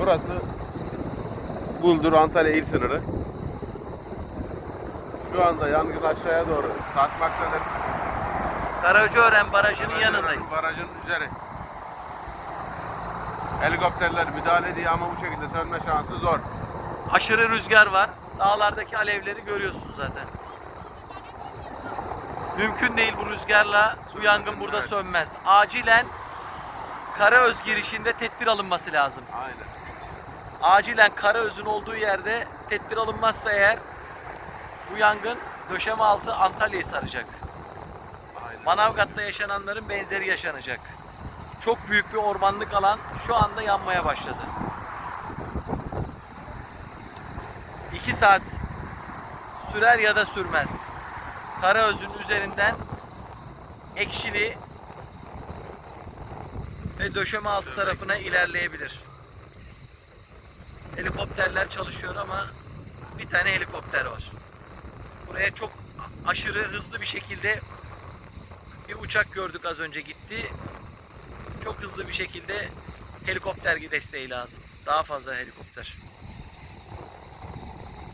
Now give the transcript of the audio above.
Burası Buldur Antalya il sınırı. Şu anda yangın aşağıya doğru sarkmaktadır. Karacaören Barajı'nın yanındayız. Barajın üzeri. Helikopterler müdahale ediyor ama bu şekilde sönme şansı zor. Aşırı rüzgar var. Dağlardaki alevleri görüyorsunuz zaten. Mümkün değil bu rüzgarla bu yangın burada Evet. sönmez. Acilen Karaöz girişinde tedbir alınması lazım. Aynen. Acilen Karaöz'ün olduğu yerde tedbir alınmazsa eğer bu yangın döşeme altı Antalya'yı saracak. Aynen. Manavgat'ta yaşananların benzeri yaşanacak. Çok büyük bir ormanlık alan şu anda yanmaya başladı. 2 saat sürer ya da sürmez. Karaöz'ün üzerinden Ekşili ve döşeme altı tarafına ilerleyebilir. Helikopterler çalışıyor ama bir tane helikopter var. Buraya çok aşırı hızlı bir şekilde bir uçak gördük az önce gitti. Çok hızlı bir şekilde helikopter desteği lazım. Daha fazla helikopter.